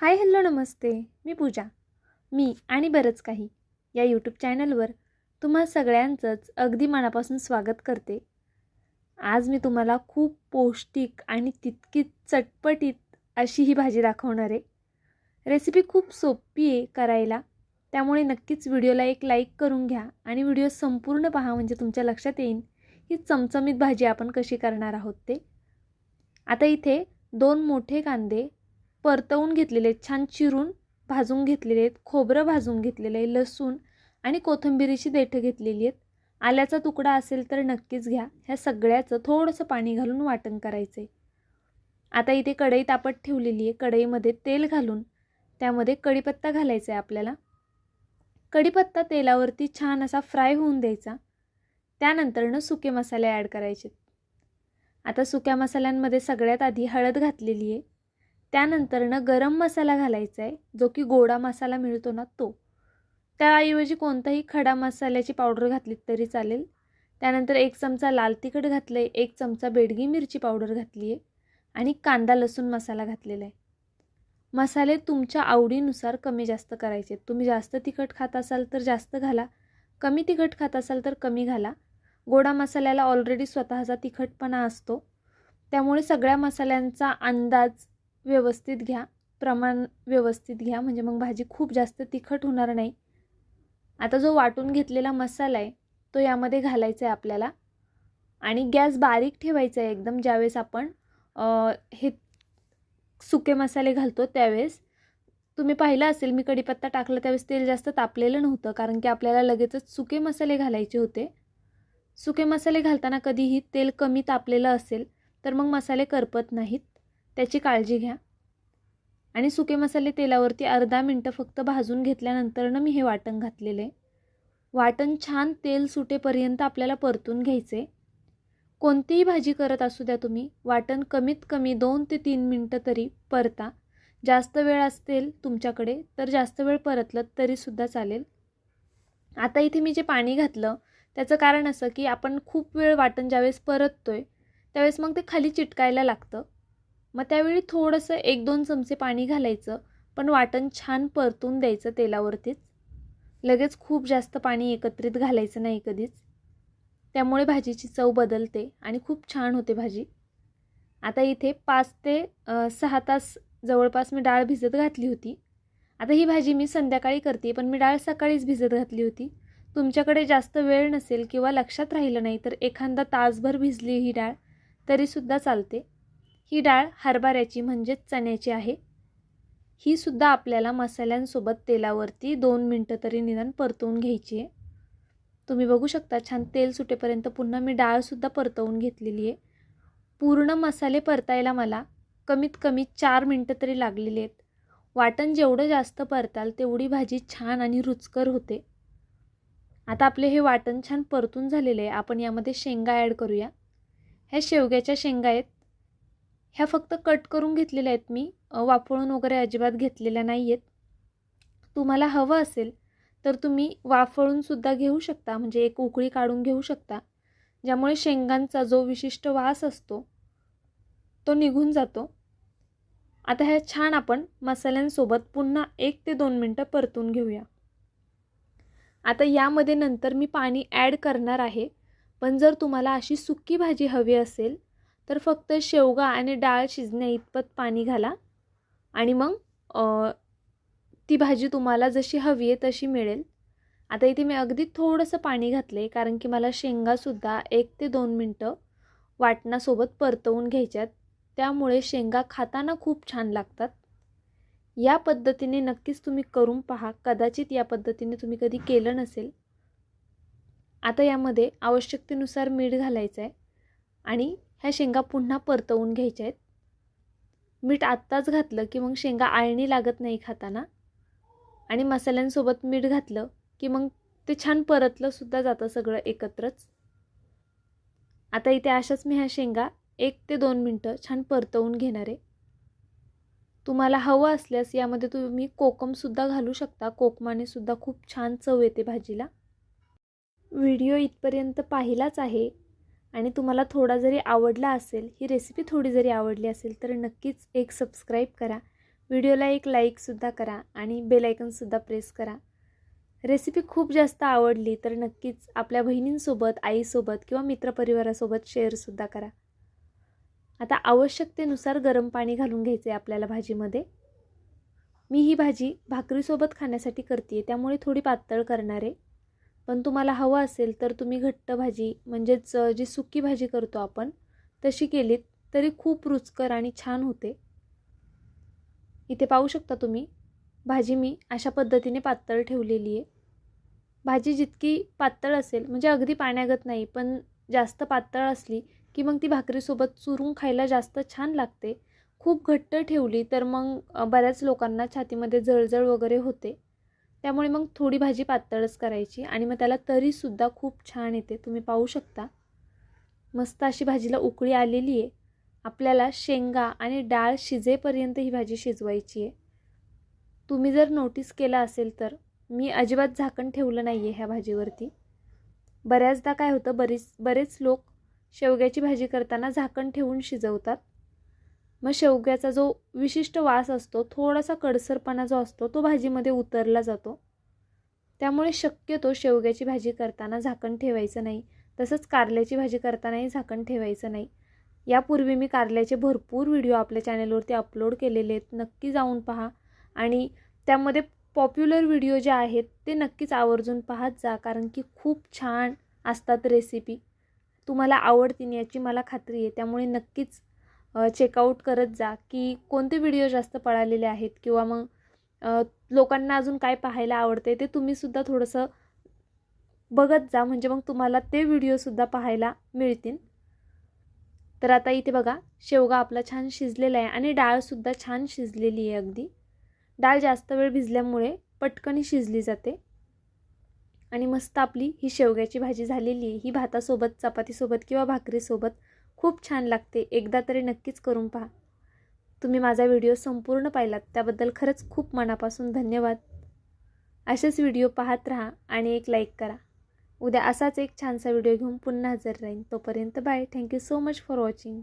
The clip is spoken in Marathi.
हाय हॅलो नमस्ते. मी पूजा. मी आणि बरंच काही या यूट्यूब चॅनलवर तुम्हा सगळ्यांचंच अगदी मनापासून स्वागत करते. आज मी तुम्हाला खूप पौष्टिक आणि तितकीच चटपटीत अशी ही भाजी दाखवणार आहे. रेसिपी खूप सोपी आहे करायला. त्यामुळे नक्कीच व्हिडिओला एक लाईक करून घ्या आणि व्हिडिओ संपूर्ण पहा म्हणजे तुमच्या लक्षात येईल ही चमचमीत भाजी आपण कशी करणार आहोत ते. आता इथे दोन मोठे कांदे परतवून घेतलेले आहेत. छान चिरून भाजून घेतलेले आहेत. खोबरं भाजून घेतलेलं आहे. लसूण आणि कोथिंबिरीची देठं घेतलेली आहेत. आल्याचा तुकडा असेल तर नक्कीच घ्या. ह्या सगळ्याचं थोडंसं पाणी घालून वाटण करायचं आहे आता इथे कढई तापत ठेवलेली आहे. कढईमध्ये तेल घालून त्यामध्ये कढीपत्ता घालायचा आहे आपल्याला. कढीपत्ता तेलावरती छान असा फ्राय होऊन द्यायचा. त्यानंतरनं सुके मसाले ॲड करायचे आता सुक्या मसाल्यांमध्ये सगळ्यात आधी हळद घातलेली आहे. त्यानंतरनं गरम मसाला घालायचा आहे जो की गोडा मसाला मिळतो ना तो. त्याऐवजी कोणताही खडा मसाल्याची पावडर घातलीत तरी चालेल. त्यानंतर एक चमचा लाल तिखट घातलं आहे एक चमचा बेडगी मिरची पावडर घातली आहे आणि कांदा लसूण मसाला घातलेला आहे मसाले तुमच्या आवडीनुसार कमी जास्त करायचे. तुम्ही जास्त तिखट खात असाल तर जास्त घाला कमी तिखट खात असाल तर कमी घाला. गोडा मसाल्याला ऑलरेडी स्वतःचा तिखटपणा असतो. त्यामुळे सगळ्या मसाल्यांचा अंदाज व्यवस्थित घ्या. प्रमाण व्यवस्थित घ्या. म्हणजे मग भाजी खूप जास्त तिखट होणार नाही. आता जो वाटून घेतलेला मसाला आहे तो यामध्ये घालायचा आहे आपल्याला. आणि गॅस बारीक ठेवायचा आहे एकदम ज्यावेळेस आपण हे सुके मसाले घालतो त्यावेळेस. तुम्ही पाहिलं असेल मी कढीपत्ता टाकलं त्यावेळेस तेल जास्त तापलेलं नव्हतं कारण की आपल्याला लगेचच सुके मसाले घालायचे होते. सुके मसाले घालताना कधीही तेल कमी तापलेलं असेल तर मग मसाले करपत नाहीत. त्याची काळजी घ्या. आणि सुके मसाले तेलावरती अर्धा मिनटं फक्त भाजून घेतल्यानंतरनं मी हे वाटण घातलेलं. आहे वाटण छान तेल सुटेपर्यंत आपल्याला परतून घ्यायचे. कोणतीही भाजी करत असू द्या तुम्ही वाटण कमीत कमी दोन ते तीन मिनटं तरी परता. जास्त वेळ असतील तुमच्याकडे तर जास्त वेळ परतलं तरीसुद्धा चालेल. आता इथे मी जे पाणी घातलं त्याचं कारण असं की आपण खूप वेळ वाटण ज्यावेळेस परततो आहे त्यावेळेस मग ते खाली चिटकायला लागतं. मग त्यावेळी थोडंसं एक दोन चमचे पाणी घालायचं पण वाटण छान परतून द्यायचं तेलावरतीच. लगेच खूप जास्त पाणी एकत्रित घालायचं नाही कधीच. त्यामुळे भाजीची चव बदलते आणि खूप छान होते भाजी. आता इथे पाच ते सहा तास जवळपास मी डाळ भिजत घातली होती. आता ही भाजी मी संध्याकाळी करते पण मी डाळ सकाळीच भिजत घातली होती. तुमच्याकडे जास्त वेळ नसेल किंवा लक्षात राहिलं नाही तर एखादा तासभर भिजली ही डाळ तरीसुद्धा चालते. ही डाळ हरभऱ्याची म्हणजेच चण्याची आहे. ही सुद्धा आपल्याला मसाल्यांसोबत तेलावरती दोन मिनटं तरी निदान परतवून घ्यायची आहे. तुम्ही बघू शकता छान तेल सुटेपर्यंत पुन्हा मी डाळसुद्धा परतवून घेतलेली आहे. पूर्ण मसाले परतायला मला कमीत कमी चार मिनटं तरी लागलेली आहेत. वाटण जेवढं जास्त परताल तेवढी भाजी छान आणि रुचकर होते. आता आपले हे वाटण छान परतून झालेले आहे. आपण यामध्ये शेंगा ॲड करूया. ह्या शेवग्याच्या शेंगा आहेत. ह्या फक्त कट करून घेतलेल्या आहेत मी. वाफळून वगैरे अजिबात घेतलेल्या नाही आहेत तुम्हाला हवं असेल तर तुम्ही वाफळूनसुद्धा घेऊ शकता. म्हणजे एक उकळी काढून घेऊ शकता. ज्यामुळे शेंगांचा जो विशिष्ट वास असतो तो निघून जातो. आता ह्या छान आपण मसाल्यांसोबत पुन्हा एक ते दोन मिनटं परतून घेऊया. आता यामध्ये नंतर मी पाणी ॲड करणार आहे. पण जर तुम्हाला अशी सुक्की भाजी हवी असेल तर फक्त शेवगा आणि डाळ शिजण्या इतपत पाणी घाला. आणि मग ती भाजी तुम्हाला जशी हवी आहे तशी मिळेल. आता इथे मी अगदी थोडंसं पाणी घातलं आहे कारण की मला शेंगासुद्धा एक ते दोन मिनटं वाटणासोबत परतवून घ्यायच्यात. त्यामुळे शेंगा खाताना खूप छान लागतात. या पद्धतीने नक्कीच तुम्ही करून पहा. कदाचित या पद्धतीने तुम्ही कधी केलं नसेल. आता यामध्ये आवश्यकतेनुसार मीठ घालायचं आहे आणि ह्या शेंगा पुन्हा परतवून घ्यायच्या आहेत. मीठ आत्ताच घातलं की मग शेंगा आळणी लागत नाही खाताना. आणि मसाल्यांसोबत मीठ घातलं की मग ते छान परतलंसुद्धा जातं सगळं एकत्रच. आता इथे अशाच मी ह्या शेंगा एक ते दोन मिनटं छान परतवून घेणार. आहे तुम्हाला हवं असल्यास यामध्ये तुम्ही कोकमसुद्धा घालू शकता. कोकमानेसुद्धा खूप छान चव येते भाजीला. व्हिडिओ इथपर्यंत पाहिलाच आहे. आणि तुम्हाला थोडा जरी आवडला असेल ही रेसिपी थोडी जरी आवडली असेल तर नक्कीच एक सबस्क्राईब करा. व्हिडिओला एक लाईकसुद्धा करा आणि बेलायकनसुद्धा प्रेस करा. रेसिपी खूप जास्त आवडली तर नक्कीच आपल्या बहिणींसोबत आईसोबत किंवा मित्रपरिवारासोबत शेअरसुद्धा करा. आता आवश्यकतेनुसार गरम पाणी घालून घ्यायचं आहे आपल्याला भाजीमध्ये. मी ही भाजी भाकरीसोबत खाण्यासाठी करते त्यामुळे थोडी पातळ करणार आहे. पण तुम्हाला हवं असेल तर तुम्ही घट्ट भाजी म्हणजेच जी सुकी भाजी करतो आपण तशी केलीत तरी खूप रुचकर आणि छान होते. इथे पाहू शकता तुम्ही भाजी मी अशा पद्धतीने पातळ ठेवलेली आहे. भाजी जितकी पातळ असेल म्हणजे अगदी पाण्यागत नाही पण जास्त पातळ असली की मग ती भाकरीसोबत चुरून खायला जास्त छान लागते. खूप घट्ट ठेवली तर मग बऱ्याच लोकांना छातीमध्ये जळजळ वगैरे होते. त्यामुळे मग थोडी भाजी पातळच करायची आणि मग त्याला तरीसुद्धा खूप छान येते. तुम्ही पाहू शकता. मस्त अशी भाजीला उकळी आलेली आहे. आपल्याला शेंगा आणि डाळ शिजेपर्यंत ही भाजी शिजवायची आहे. तुम्ही जर नोटीस केलं असेल तर मी अजिबात झाकण ठेवलं नाही आहे ह्या भाजीवरती. बऱ्याचदा काय होतं बरीच बरेच लोक शेवग्याची भाजी करताना झाकण ठेवून शिजवतात. मग शेवग्याचा जो विशिष्ट वास असतो थोडासा कडसरपणा जो असतो तो भाजीमध्ये उतरला जातो. त्यामुळे शक्यतो शेवग्याची भाजी करताना झाकण ठेवायचं नाही. तसंच कारल्याची भाजी करतानाही झाकण ठेवायचं नाही. यापूर्वी मी कारल्याचे भरपूर व्हिडिओ आपल्या चॅनलवरती अपलोड केलेले आहेत. नक्की जाऊन पहा. आणि त्यामध्ये पॉप्युलर व्हिडिओ जे आहेत ते नक्कीच आवर्जून पाहत जा कारण की खूप छान असतात रेसिपी. तुम्हाला आवडतील याची मला खात्री आहे. त्यामुळे नक्कीच चेकआउट करत जा की कोणते व्हिडिओ जास्त पळालेले आहेत किंवा मग लोकांना अजून काय पाहायला आवडते ते तुम्हीसुद्धा थोडंसं बघत जा. म्हणजे मग तुम्हाला ते व्हिडिओसुद्धा पाहायला मिळतील. तर आता इथे बघा शेवगा आपला छान शिजलेला आहे आणि डाळसुद्धा छान शिजलेली आहे अगदी. डाळ जास्त वेळ भिजल्यामुळे पटकनही शिजली जाते. आणि मस्त आपली ही शेवग्याची भाजी झालेली आहे. ही भातासोबत चपातीसोबत किंवा भाकरीसोबत खूप छान लागते. एकदा तरी नक्कीच करून पहा. तुम्ही माझा व्हिडिओ संपूर्ण पाहिलात त्याबद्दल खरंच खूप मनापासून धन्यवाद. असेच व्हिडिओ पाहत राहा आणि एक लाईक करा. उद्या असाच एक छानसा व्हिडिओ घेऊन पुन्हा हजर राहीन. तोपर्यंत bye. Thank you so much for watching